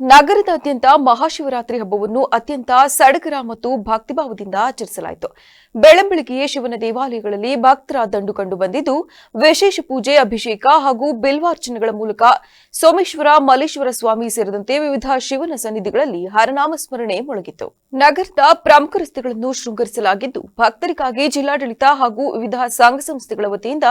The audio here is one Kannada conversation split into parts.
ನಗರದಾದ್ಯಂತ ಮಹಾಶಿವರಾತ್ರಿ ಹಬ್ಬವನ್ನು ಅತ್ಯಂತ ಸಡಗರ ಮತ್ತು ಭಕ್ತಿಭಾವದಿಂದ ಆಚರಿಸಲಾಯಿತು. ಬೆಳಂಬೆಳಗ್ಗೆಯೇ ಶಿವನ ದೇವಾಲಯಗಳಲ್ಲಿ ಭಕ್ತರ ದಂಡು ಕಂಡು ಬಂದಿದ್ದು, ವಿಶೇಷ ಪೂಜೆ, ಅಭಿಷೇಕ ಹಾಗೂ ಬಿಲ್ವಾರ್ಚನೆಗಳ ಮೂಲಕ ಸೋಮೇಶ್ವರ, ಮಲ್ಲೇಶ್ವರ ಸ್ವಾಮಿ ಸೇರಿದಂತೆ ವಿವಿಧ ಶಿವನ ಸನ್ನಿಧಿಗಳಲ್ಲಿ ಹರನಾಮ ಸ್ಮರಣೆ ಮೊಳಗಿತು. ನಗರದ ಪ್ರಮುಖ ರಸ್ತೆಗಳನ್ನು ಶೃಂಗರಿಸಲಾಗಿದ್ದು, ಭಕ್ತರಿಗಾಗಿ ಜಿಲ್ಲಾಡಳಿತ ಹಾಗೂ ವಿವಿಧ ಸಂಘ ಸಂಸ್ಥೆಗಳ ವತಿಯಿಂದ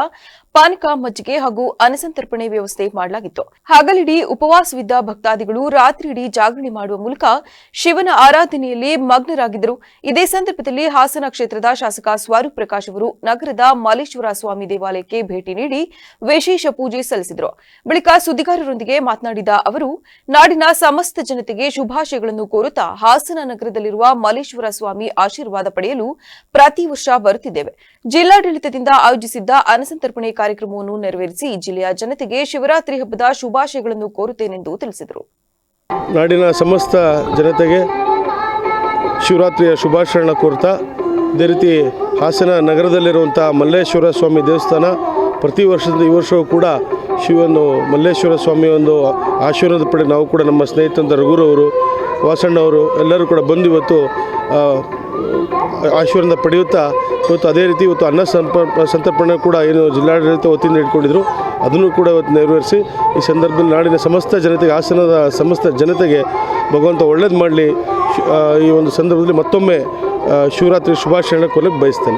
ಪಾನಕ ಮಜ್ಜಿಗೆ ಹಾಗೂ ಅನಸಂತರ್ಪಣೆ ವ್ಯವಸ್ಥೆ ಮಾಡಲಾಗಿತ್ತು. ಹಗಲಿಡೀ ಉಪವಾಸವಿದ್ದ ಭಕ್ತಾದಿಗಳು ರಾತ್ರಿಯಿಡೀ ಜಾಗರಣೆ ಮಾಡುವ ಮೂಲಕ ಶಿವನ ಆರಾಧನೆಯಲ್ಲಿ ಮಗ್ನರಾಗಿದ್ದರು. ಇದೇ ಸಂದರ್ಭದಲ್ಲಿ ಹಾಸನ ಕ್ಷೇತ್ರದ ಶಾಸಕ ಸ್ವರೂಪ್ ಪ್ರಕಾಶ್ ಅವರು ನಗರದ ಮಲ್ಲೇಶ್ವರ ಸ್ವಾಮಿ ದೇವಾಲಯಕ್ಕೆ ಭೇಟಿ ನೀಡಿ ವಿಶೇಷ ಪೂಜೆ ಸಲ್ಲಿಸಿದರು. ಬಳಿಕ ಸುದ್ದಿಗಾರರೊಂದಿಗೆ ಮಾತನಾಡಿದ ಅವರು, ನಾಡಿನ ಸಮಸ್ತ ಜನತೆಗೆ ಶುಭಾಶಯಗಳನ್ನು ಕೋರುತ್ತಾ ಹಾಸನ ನಗರದಲ್ಲಿರುವ ಮಲ್ಲೇಶ್ವರ ಸ್ವಾಮಿ ಆಶೀರ್ವಾದ ಪಡೆಯಲು ಪ್ರತಿ ವರ್ಷ ಬರುತ್ತಿದ್ದೇವೆ. ಜಿಲ್ಲಾಡಳಿತದಿಂದ ಆಯೋಜಿಸಿದ್ದ ಅನಸಂತರ್ಪಣೆ ಕಾರ್ಯಕ್ರಮವನ್ನು ನೆರವೇರಿಸಿ ಜಿಲ್ಲೆಯ ಜನತೆಗೆ ಶಿವರಾತ್ರಿ ಹಬ್ಬದ ಶುಭಾಶಯಗಳನ್ನು ಕೋರುತ್ತೇನೆಂದು ತಿಳಿಸಿದರು. ನಾಡಿನ ಸಮಸ್ತ ಜನತೆಗೆ ಶಿವರಾತ್ರಿಯ ಶುಭಾಶಯನ ಕೋರ್ತಾ ಅದೇ ರೀತಿ ಹಾಸನ ನಗರದಲ್ಲಿರುವಂಥ ಮಲ್ಲೇಶ್ವರ ಸ್ವಾಮಿ ದೇವಸ್ಥಾನ, ಪ್ರತಿ ವರ್ಷದಿಂದ ಈ ವರ್ಷವೂ ಕೂಡ ಶಿವನು ಮಲ್ಲೇಶ್ವರ ಸ್ವಾಮಿ ಒಂದು ಆಶೀರ್ವಾದ ಪಡೆ ನಾವು ಕೂಡ ನಮ್ಮ ಸ್ನೇಹಿತಂತ ರಘುರವರು, ವಾಸಣ್ಣವರು ಎಲ್ಲರೂ ಕೂಡ ಬಂದು ಇವತ್ತು ಆಶೀರ್ವಾದ ಪಡೆಯುತ್ತಾ ಇವತ್ತು ಅದೇ ರೀತಿ ಇವತ್ತು ಅನ್ನ ಸಂಪ, ಸಂತರ್ಪಣೆ ಕೂಡ ಏನು ಜಿಲ್ಲಾಡಳಿತ ವತಿಯಿಂದ ಇಟ್ಕೊಂಡಿದ್ರು. ಅದನ್ನು ಕೂಡ ಇವತ್ತು ನೆರವೇರಿಸಿ ಈ ಸಂದರ್ಭದಲ್ಲಿ ನಾಡಿನ ಸಮಸ್ತ ಜನತೆಗೆ, ಹಾಸನದ ಸಮಸ್ತ ಜನತೆಗೆ ಭಗವಂತ ಒಳ್ಳೇದು ಮಾಡಲಿ. ಈ ಒಂದು ಸಂದರ್ಭದಲ್ಲಿ ಮತ್ತೊಮ್ಮೆ ಶಿವರಾತ್ರಿ ಶುಭಾಶಯ ಕೊಡಲಿಕ್ಕೆ ಬಯಸ್ತೇನೆ.